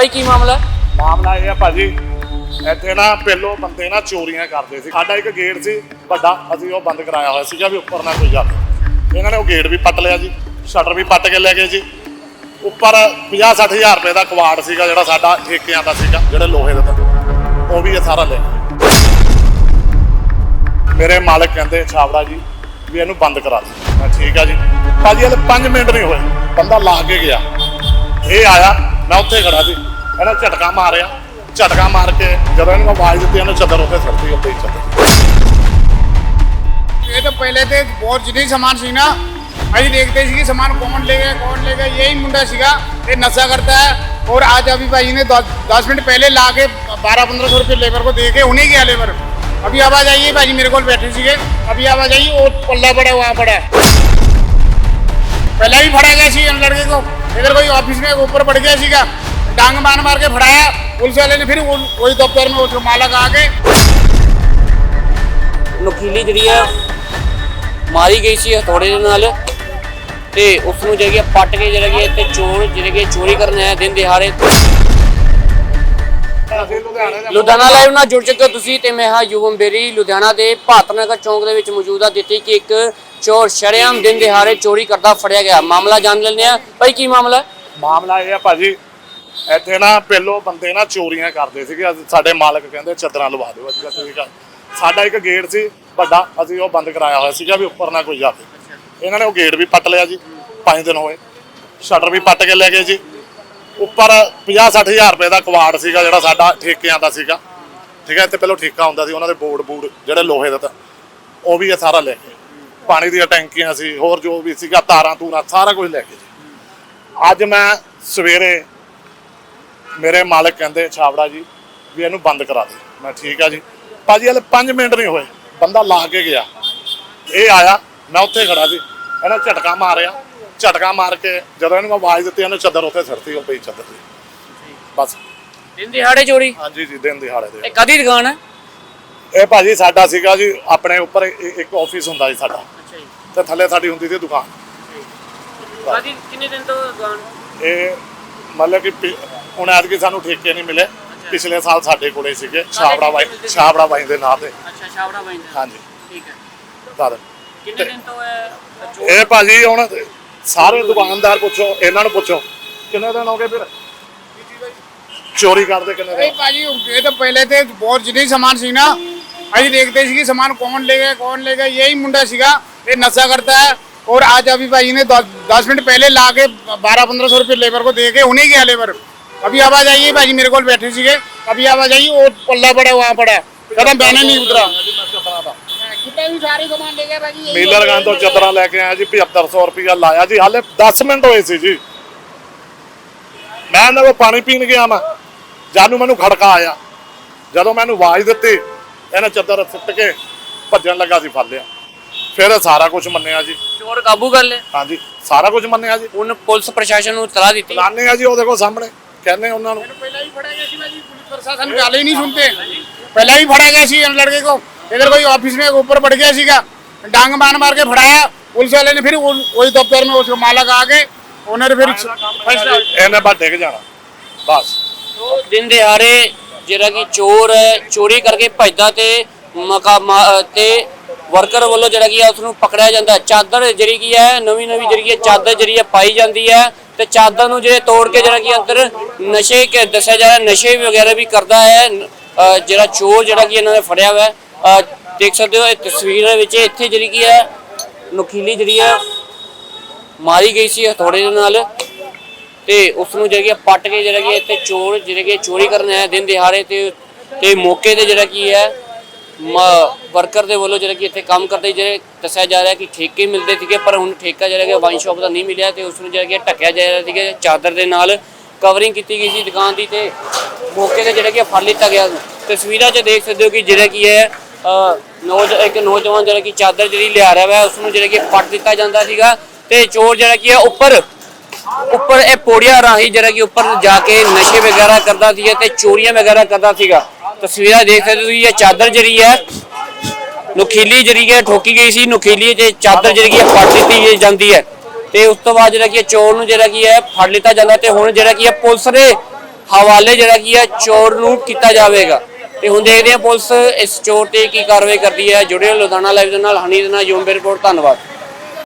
ਭਾਈ, ਕੀ ਮਾਮਲਾ? ਹੈ? ਮਾਮਲਾ ਇਹ ਆ ਭਾਜੀ, ਇੱਥੇ ਨਾ ਪਹਿਲੋਂ ਬੰਦੇ ਨਾ ਚੋਰੀਆਂ ਕਰਦੇ ਸੀ। ਸਾਡਾ ਇੱਕ ਗੇਟ ਸੀ, ਵੱਡਾ, ਅਸੀਂ ਉਹ ਬੰਦ ਕਰਾਇਆ ਹੋਇਆ ਸੀਗਾ ਵੀ ਉੱਪਰ ਨਾ ਕੋਈ ਜਾਵੇ। ਇਹਨਾਂ ਨੇ ਉਹ ਗੇਟ ਵੀ ਪੱਟ ਲਿਆ ਜੀ, ਸ਼ਟਰ ਵੀ ਪੱਟ ਕੇ ਲੈ ਗਏ ਜੀ। ਉੱਪਰ 50 60000 ਰੁਪਏ ਦਾ ਕਵਾੜ ਸੀਗਾ, ਜਿਹੜਾ ਸਾਡਾ ਠੇਕਿਆਂ ਦਾ ਸੀਗਾ, ਜਿਹੜੇ ਲੋਹੇ ਦਾ ਤਾਂ ਉਹ ਵੀ ਇਹ ਸਾਰਾ ਲੈ ਗਏ। ਮੇਰੇ ਮਾਲਕ ਕਹਿੰਦੇ ਛਾਵੜਾ ਜੀ, ਵੀ ਇਹਨੂੰ ਬੰਦ ਕਰਾ ਦੇ। ਮੈਂ ਠੀਕ ਆ ਜੀ। ਭਾਜੀ, ਹਲੇ 5 ਮਿੰਟ ਨਹੀਂ ਹੋਏ। ਬੰਦਾ ਲਾ ਕੇ ਗਿਆ। ਇਹ ਆਇਆ, ਮੈਂ ਉੱਥੇ ਖੜਾ ਸੀ मैंने झटका मारिया। झटका मार के जब इनको आवाज़ दी इन्हें चदर होते सड़ती होते चदर। ये तो पहले तो बहुत जितनी समान सी ना। अभी देखते थे कि सामान कौन लेगा कौन लेगा यही मुंडा सीगा ये नशा करता है। और आज अभी भाई ने दस, दस मिनट पहले ला के बारह पंद्रह सौ रुपये लेबर को दे के उन्हें गया लेबर। अभी आवाज़ आइए भाई मेरे को बैठे सीगे। अभी आवाज़ आइए वो पल्ला पड़ा वहाँ पड़ा। पहले भी फड़ा गया सी लड़के को। इधर कोई ऑफ़िस में ऊपर पड़ गया सीगा। डांग मार मार के फड़ाया पुलिस वाले ने फिर वो- वही दफ्तर में उसको मालक आके ਨੁਕੀਲੀ ਜਿਹੜੀ ਹੈ ਮਾਰੀ ਗਈ ਸੀ ਹਥੌੜੇ ਦੇ ਨਾਲ ਤੇ ਉਸ ਨੂੰ ਜਿਹੜੀ ਹੈ ਪੱਟ ਕੇ ਜਿਹੜਾ ਕਿ ਇੱਥੇ ਚੋਰ ਜਿਹੜੇ ਕਿ ਚੋਰੀ ਕਰਨ ਆਇਆ ਦਿਨ ਦਿਹਾੜੇ ਅਸੀਂ ਲੁਧਿਆਣੇ ਦੇ ਲੁਧਿਆਣਾ ਲਾਈਵ ਨਾਲ ਜੁੜ ਚੁੱਕੇ ਹੋ ਤੁਸੀਂ ਤੇ ਮੈਂ ਹਾਂ ਯੁਵਮ ਬੇਰੀ ਲੁਧਿਆਣਾ ਦੇ ਭਾਤਨਗਰ ਚੌਂਕ ਦੇ ਵਿੱਚ ਮੌਜੂਦ ਆ ਦਿੱਤੀ ਕਿ ਇੱਕ ਚੋਰ ਸ਼ਰੇਆਮ ਦਿਨ ਦਿਹਾੜੇ ਚੋਰੀ ਕਰਦਾ ਫੜਿਆ ਗਿਆ ਮਾਮਲਾ ਜਾਣ ਲੈਂਦੇ ਆ ਭਾਈ ਕੀ ਮਾਮਲਾ ਹੈ? ਮਾਮਲਾ ਇਹ ਆ ਭਾਜੀ ਇੱਥੇ ਨਾ ਪਹਿਲੋਂ ਬੰਦੇ ਨਾ ਚੋਰੀਆਂ ਕਰਦੇ ਸੀਗੇ। ਸਾਡੇ ਮਾਲਕ ਕਹਿੰਦੇ ਚੱਦਰਾਂ ਲਵਾ ਦਿਓ ਅਸੀਂ। ਕਿਹਾ ਠੀਕ ਆ ਸਾਡਾ ਇੱਕ ਗੇਟ ਸੀ, ਵੱਡਾ, ਅਸੀਂ ਉਹ ਬੰਦ ਕਰਾਇਆ ਹੋਇਆ ਸੀਗਾ ਵੀ ਉੱਪਰ ਨਾ ਕੋਈ ਜਾਵੇ। ਇਹਨਾਂ ਨੇ ਉਹ ਗੇਟ ਵੀ ਪੱਟ ਲਿਆ ਜੀ 5 ਦਿਨ ਹੋਏ। ਸ਼ਟਰ ਵੀ ਪੱਟ ਕੇ ਲੈ ਗਏ ਜੀ। ਉੱਪਰ 50 60000 ਰੁਪਏ ਦਾ ਕਵਾੜ ਸੀਗਾ ਜਿਹੜਾ ਸਾਡਾ ਠੇਕਿਆਂ ਦਾ ਸੀਗਾ। ਠੀਕ ਹੈ, ਇੱਥੇ ਪਹਿਲਾਂ ਠੇਕਾ ਹੁੰਦਾ ਸੀ, ਉਹਨਾਂ ਦੇ ਬੋਰਡ ਬੂਡ ਜਿਹੜੇ ਲੋਹੇ ਦਾ ਤਾਂ, ਉਹ ਵੀ ਇਹ ਸਾਰਾ ਲੈ ਗਏ। ਪਾਣੀ ਦੀਆਂ ਟੈਂਕੀਆਂ ਸੀ, ਹੋਰ ਜੋ ਵੀ ਸੀਗਾ, ਤਾਰਾਂ ਤੂਰਾਂ ਸਾਰਾ ਕੁਝ ਲੈ ਗਏ ਜੀ। ਅੱਜ ਮੈਂ ਸਵੇਰੇ ਮੇਰੇ ਮਾਲਕ ਕਹਿੰਦੇ ਛਾਵੜਾ ਜੀ ਵੀ ਇਹਨੂੰ ਬੰਦ ਕਰਾ ਦੇ। ਮੈਂ ਠੀਕ ਆ ਜੀ। ਭਾਜੀ ਹਲੇ 5 ਮਿੰਟ ਨਹੀਂ ਹੋਏ। ਬੰਦਾ ਲਾ ਕੇ ਗਿਆ। ਇਹ ਆਇਆ ਮੈਂ ਉੱਥੇ ਖੜਾ ਸੀ। ਇਹਨੇ ਝਟਕਾ ਮਾਰਿਆ। ਝਟਕਾ ਮਾਰ ਕੇ ਜਦੋਂ ਇਹਨੂੰ ਆਵਾਜ਼ ਦਿੱਤੀ ਇਹਨੇ ਚੱਦਰ ਉੱਤੇ ਸੁੱਟਤੀ ਉਹ ਪਈ ਚੱਦਰ ਦੀ ਬਸ। ਦਿਨ ਦਿਹਾੜੇ ਚੋਰੀ? ਹਾਂਜੀ ਜੀ ਦਿਨ ਦਿਹਾੜੇ ਦੇ ਇਹ ਕਦੀ ਦੁਕਾਨ ਹੈ? ਇਹ ਭਾਜੀ ਸਾਡਾ ਸੀਗਾ ਜੀ ਆਪਣੇ ਉੱਪਰ ਇੱਕ ਆਫਿਸ ਹੁੰਦਾ ਸੀ ਸਾਡਾ। ਅੱਛਾ ਜੀ। ਤੇ ਥੱਲੇ ਸਾਡੀ ਹੁੰਦੀ ਸੀ ਦੁਕਾਨ। ਕਦੀ ਕਿੰਨੇ ਦਿਨ ਤੋਂ ਦੁਕਾਨ? ਇਹ ਮਤਲਬ ਕਿ ਪਿ- ਹੁਣ ਐਤਕੀ ਸਾਨੂੰ ਠੇਕੇ ਨਹੀਂ ਮਿਲੇ ਪਿਛਲੇ ਸਾਲ ਸਾਡੇ ਕੋਲੇ ਸੀਗੇ ਛਾਬੜਾ ਬਾਈ ਮਿਲਦੇ ਸੀ? ਛਾਬੜਾ ਬਾਈ ਦੇ ਨਾਂ ਤੇ ਅੱਛਾ ਛਾਵੜਾ ਬਾਈ ਦਾ ਹਾਂਜੀ ਠੀਕ ਹੈ ਤਦ ਕਿੰਨੇ ਦਿਨ ਤੋਂ ਹੈ ਚੋਰ ਇਹ ਭਾਜੀ ਹੁਣ ਸਾਰੇ ਦੁਕਾਨਦਾਰ ਪੁੱਛੋ ਇਹਨਾਂ ਨੂੰ ਪੁੱਛੋ ਕਿੰਨੇ ਦਿਨ ਹੋ ਗਏ ਫਿਰ ਚੋਰੀ ਕਰਦੇ ਕਿੰਨੇ अरे ਦਿਨ पाजी ये तो पहले थे बहुत जितनी सामान सी ना अभी देखते सी कि सामान कौन ले गया कौन ले गया यही मुंडा सीगा ये नशा करता है और आज अभी भाई ने दस दस मिनट पहले ला के बारह पंद्रह सौ रुपये लेबर को दे के उन्हीं गया लेबर अभी आवाज आई है भाई मेरे को बैठे सीगे अभी आवाज आई वो पल्ला पड़ा वहाँ पड़ा है कदम पहने नहीं उतरा कितने भी सारे सामान ले गया भाजी यही ਮੀਲਰ ਗਾਂ ਤੋਂ ਚੱਦਰਾਂ ਲੈ ਕੇ ਆਇਆ ਜੀ 7500 ਰੁਪਇਆ ਲਾਇਆ ਜੀ ਹਾਲੇ 10 ਮਿੰਟ ਹੋਏ ਸੀ ਜੀ ਮੈਂ ਇਹਨਾਂ ਕੋਲ ਪਾਣੀ ਪੀਣ ਗਿਆ ਮੈਂ ਜਾਨੂੰ ਮੈਨੂੰ ਖੜਕਾ ਆਇਆ ਜਦੋਂ ਮੈਨੂੰ ਆਵਾਜ਼ ਦਿੱਤੀ ਇਹਨੇ ਚੱਦਰ ਸੁੱਟ ਕੇ ਭੱਜਣ ਲੱਗਾ ਸੀ ਫੜ ਲਿਆ ਫਿਰ ਇਹ ਸਾਰਾ ਕੁਝ ਮੰਨਿਆ ਜੀ ਚੋਰ ਕਾਬੂ ਕਰ ਲਏ ਹਾਂਜੀ ਸਾਰਾ ਕੁਝ ਮੰਨਿਆ ਜੀ ਹੁਣ ਪੁਲਿਸ ਪ੍ਰਸ਼ਾਸਨ ਨੂੰ ਤਲਾ ਦਿੱਤੀ ਲਾਣੇ ਆ ਜੀ ਉਹ ਦੇਖੋ ਸਾਹਮਣੇ ਕਹਿੰਦੇ ਉਹਨਾਂ ਨੂੰ पहले भी फड़ा गया सी भाजी पुलिस प्रशासन गाले ही नहीं सुनते पहले भी फड़ा गया सी इन लड़के को इधर कोई ऑफिस में ऊपर पड़ गया सीगा डांग मार मार के फड़ाया पुलिस वाले ने फिर वो- वही दफ्तर में उसको मालक आके उन्होंने फिर फैसला ਇਹਨੇ ਬਸ ਡਿੱਗ ਜਾਣਾ ਬਸ ਤੋ ਦਿਨ ਦਿਹਾੜੇ ਜਿਹੜਾ ਕਿ ਚੋਰ ਹੈ ਚੋਰੀ ਕਰਕੇ ਭੱਜਦਾ ਤੇ ਮਕਾਮਾ ਤੇ ਵਰਕਰ ਵੱਲੋਂ ਜਿਹੜਾ ਕੀ ਹੈ ਉਸ ਨੂੰ ਪਕੜਿਆ ਜਾਂਦਾ ਚਾਦਰ ਜਿਹੜੀ ਕੀ ਹੈ, ਨਵੀਂ ਨਵੀਂ ਜਿਹੜੀ ਹੈ, ਚਾਦਰ ਜਿਹੜੀ ਹੈ ਪਾਈ ਜਾਂਦੀ ਹੈ ਤੇ ਚਾਦਰ ਨੂੰ ਜਿਹੜੇ ਤੋੜ ਕੇ ਜਿਹੜਾ ਕੀ ਅੰਦਰ ਨਸ਼ੇ ਕੇ ਦੱਸਿਆ ਜਾ ਰਿਹਾ, ਨਸ਼ੇ ਵਗੈਰਾ ਵੀ ਕਰਦਾ ਹੈ। ਜਿਹੜਾ ਚੋਰ ਜਿਹੜਾ ਕੀ ਇਹਨਾਂ ਨੇ ਫੜਿਆ ਹੋਇਆ ਹੈ। ਦੇਖ ਸਕਦੇ ਹੋ, ਇਹ ਤਸਵੀਰ ਦੇ ਵਿੱਚ ਇੱਥੇ ਜਿਹੜੀ ਕੀ ਹੈ ਨੁਕੀਲੀ ਜਿਹੜੀ ਹੈ, ਮਾਰੀ ਗਈ ਸੀ ਹਥੌੜੇ ਦੇ ਨਾਲ ਤੇ ਉਸ ਨੂੰ ਜਿਹੜਾ ਕਿ ਪੱਟ ਕੇ ਜਿਹੜਾ ਕਿ ਇੱਥੇ ਚੋਰ ਜਿਹੜੇ ਕਿ ਚੋਰੀ ਕਰਨ ਆਇਆ ਦਿਨ ਦਿਹਾੜੇ ਤੇ ਤੇ ਮੌਕੇ ਤੇ ਜਿਹੜਾ ਕੀ ਹੈ ਵਰਕਰ ਦੇ ਵੱਲੋਂ ਜਿਹੜਾ ਕਿ ਇੱਥੇ ਕੰਮ ਕਰਦੇ ਜਿਹੜੇ ਦੱਸਿਆ ਜਾ ਰਿਹਾ ਕਿ ਠੇਕੇ ਮਿਲਦੇ ਸੀਗੇ, ਪਰ ਹੁਣ ਠੇਕਾ ਜਿਹੜਾ ਕਿ ਵਾਈਨ ਸ਼ਾਪ ਦਾ ਨਹੀਂ ਮਿਲਿਆ ਤੇ ਉਸ ਨੂੰ ਜਿਹੜਾ ਕਿ ਢੱਕਿਆ ਜਾ ਰਿਹਾ ਸੀਗਾ, ਚਾਦਰ ਦੇ ਨਾਲ ਕਵਰਿੰਗ ਕੀਤੀ ਗਈ ਸੀ ਦੁਕਾਨ ਦੀ ਤੇ ਮੌਕੇ ਤੇ ਜਿਹੜਾ ਕਿ ਫੜ ਲਿੱਤਾ ਗਿਆ। ਤਸਵੀਰਾਂ 'ਚ ਦੇਖ ਸਕਦੇ ਹੋ ਕਿ ਜਿਹੜਾ ਕੀ ਹੈ ਨੌਜ, ਇੱਕ ਨੌਜਵਾਨ ਜਿਹੜਾ ਕਿ ਚਾਦਰ ਜਿਹੜੀ ਲਿਆ ਰਿਹਾ ਵਾ, ਉਸ ਨੂੰ ਜਿਹੜਾ ਕਿ ਪੱਟ ਦਿੱਤਾ ਜਾਂਦਾ ਸੀਗਾ ਤੇ ਚੋਰ ਜਿਹੜਾ ਕੀ ਹੈ ਉੱਪਰ ਉੱਪਰ ਇਹ ਪੌੜੀਆਂ ਰਾਹੀਂ ਜਿਹੜਾ ਕਿ ਉੱਪਰ ਜਾ ਕੇ ਨਸ਼ੇ ਵਗੈਰਾ ਕਰਦਾ ਸੀਗਾ ਤੇ ਚੋਰੀਆਂ ਵਗੈਰਾ ਕਰਦਾ ਸੀਗਾ। ਤਸਵੀਰਾਂ ਦੇਖ ਸਕਦੇ ਹੋ ਤੁਸੀਂ, ਇਹ ਚਾਦਰ ਜਿਹੜੀ ਹੈ, ਨੁਖੀਲੀ ਜਿਹੜੀ ਹੈ, ਠੋਕੀ ਗਈ ਸੀ, ਨੁਖੀਲੀ ਤੇ ਚਾਦਰ ਜਿਹੜੀ ਹੈ ਫੜ ਦਿੱਤੀ ਜਾਂਦੀ ਹੈ। ਤੇ ਉਸ ਤੋਂ ਬਾਅਦ ਜਿਹੜਾ ਕਿ ਚੋਰ ਨੂੰ ਜਿਹੜਾ ਕੀ ਹੈ ਫੜ ਲਿੱਤਾ ਜਾਂਦਾ ਤੇ ਹੁਣ ਜਿਹੜਾ ਕੀ ਹੈ ਪੁਲਿਸ ਦੇ ਹਵਾਲੇ ਜਿਹੜਾ ਕੀ ਹੈ ਚੋਰ ਨੂੰ ਕੀਤਾ ਜਾਵੇਗਾ। ਤੇ ਹੁਣ ਦੇਖਦੇ ਹਾਂ ਪੁਲਿਸ ਇਸ ਚੋਰ ਤੇ ਕੀ ਕਾਰਵਾਈ ਕਰਦੀ ਹੈ। ਜੁੜੇ ਰਹੋ ਲੁਧਿਆਣਾ ਲਾਈਵ ਦੇ ਨਾਲ, ਹਨੀ ਦੇ ਨਾਲ, ਯੂਮ ਰਿਪੋਰਟ, ਧੰਨਵਾਦ।